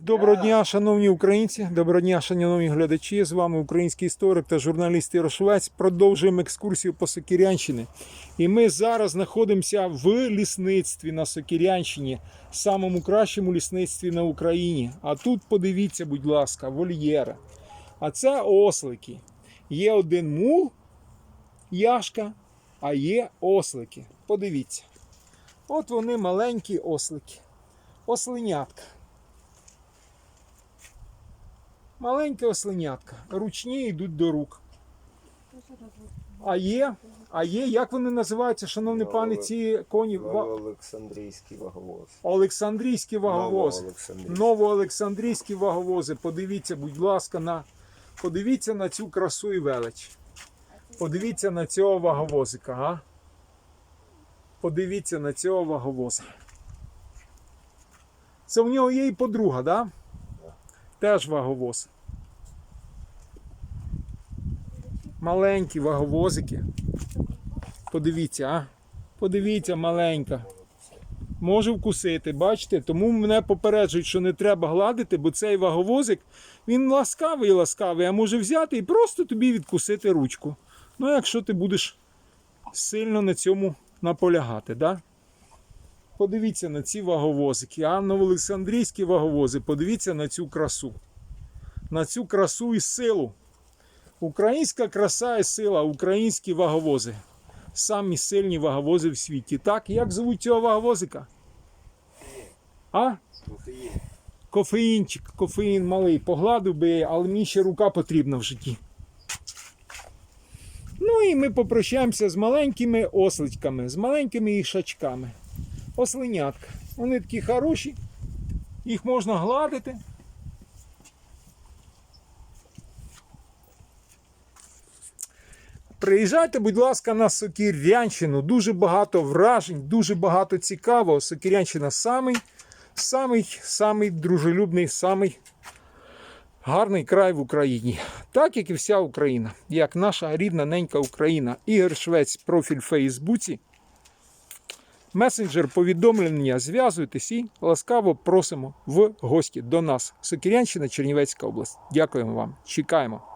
Доброго дня, шановні українці, доброго дня, шановні глядачі. З вами український історик та журналіст Ярошовець. Продовжуємо екскурсію по Сокирянщині. І ми зараз знаходимося в лісництві на Сокирянщині, самому кращому лісництві на Україні. А тут подивіться, будь ласка, вольєри. А це ослики. Є один мул, яшка, а є ослики. Подивіться. От вони маленькі ослики. Ослинятка. Маленьке ослинятка. Ручні йдуть до рук. А є, а є, як вони називаються, шановний пане, ці коні? Олександрійський ваговоз. Олександрійські ваговози. Новоолександрійський. Новоолександрійські ваговози. Подивіться, будь ласка, на подивіться на цю красу і велич. Подивіться на цього ваговозика, а? Подивіться на цього ваговоза. Це в нього є і подруга, да? Теж ваговоз. Маленькі ваговозики. Подивіться, а? Подивіться, маленька. Може вкусити, бачите? Тому мене попереджують, що не треба гладити, бо цей ваговозик, він ласкавий ласкавий, а може взяти і просто тобі відкусити ручку. Ну, якщо ти будеш сильно на цьому наполягати, да? Подивіться на ці ваговозики, а новоолександрійські ваговози, подивіться на цю красу. На цю красу і силу. Українська краса і сила, українські ваговози. Самі сильні ваговози в світі. Так, як звуть цього ваговозика? А? Кофеїнчик, кофеїн малий. Погладив би, але мені ще рука потрібна в житті. Ну і ми попрощаємося з маленькими осличками, з маленькими ішачками. Ослинятка. Вони такі хороші, їх можна гладити. Приїжджайте, будь ласка, на Сокірянщину. Дуже багато вражень, дуже багато цікавого. Сокірянщина самий, самий, самий дружелюбний, самий гарний край в Україні. Так як і вся Україна, як наша рідна ненька Україна. Ігор Швець, профіль в Фейсбуці. Месенджер повідомлення зв'язуйтесь і ласкаво просимо в гості до нас. Сокірянщина, Чернівецька область. Дякуємо вам. Чекаємо.